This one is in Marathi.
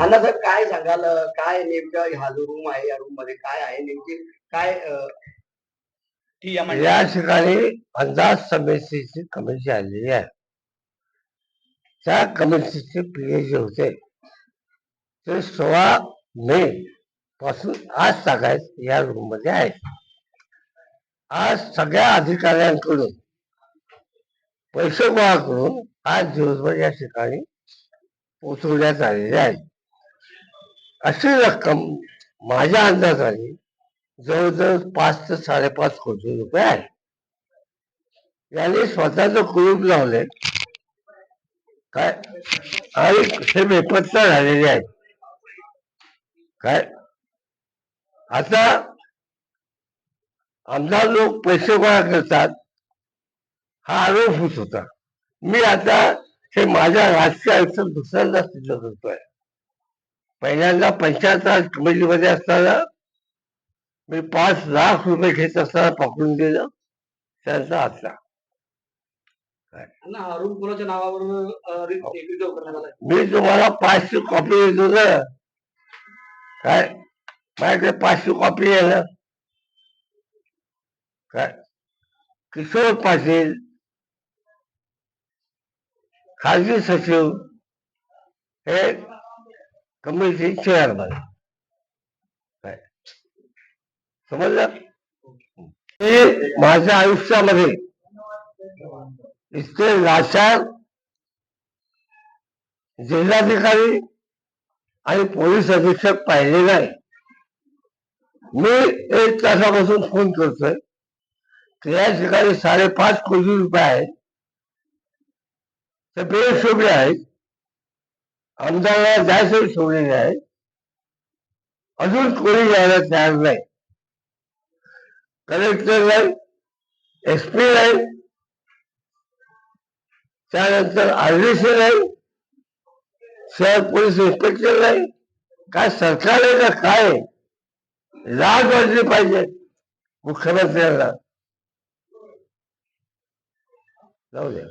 अण्णा सर काय सांगाल? काय नेमकं हा जो रूम आहे या रूममध्ये काय आहे? नेमकी काय या ठिकाणी अंदाज समितीची कमिटी आलेली आहे. त्या कमिटीचे पीए जे होते ते सोळा मे पासून आज सकाळी या रूममध्ये आहेत. आज सगळ्या अधिकाऱ्यांकडून पैसे गोळा करून आज दिवसभर या ठिकाणी पोचवण्यात आलेले आहेत. अशी रक्कम माझ्या अंदाजाने जवळजवळ पाच ते साडेपाच कोटी रुपये आहे. याने स्वतःच कुलूप लावले काय? आणि हे बेपत्ता झालेले आहेत. काय? आता आमदार लोक पैसे गोळा करतात. हा आरोप होत होता. मी आता हे माझ्या राजकीय आयुष्यात दुसऱ्यांदा सिद्ध करतोय पहिल्यांदा पंचायत कमिटीमध्ये असताना मी पाच लाख रुपये घेत असताना पकडून दिलं. त्यांचा आता अण्णा हा. मी तुम्हाला पाचशे कॉपी देतो ना काय? माझ्याकडे पाचशे कॉपी आहे ना? काय? किशोर पाटील. खाजगी सचिव. हे कमिटी चेअरमन काय? समजलं? हे माझ्या आयुष्यामध्ये इतके लाचार जिल्हाधिकारी आणि पोलीस अधीक्षक पाहिले नाही. मी एक तासापासून फोन करतोय. की या ठिकाणी साडेपाच कोटी रुपये आहेत. ते बेहिशोबी आहेत. आमदाराला जायचं सोडलेले आहे अजून कोणी यायला तयार नाही. कलेक्टर नाही एस पी नाही त्यानंतर आरडीसी नाही शहर पोलीस इन्स्पेक्टर नाही काय सरकार आहे का काय लाज वाटली पाहिजे. मुख्यमंत्र्यांना. जाऊ द्या.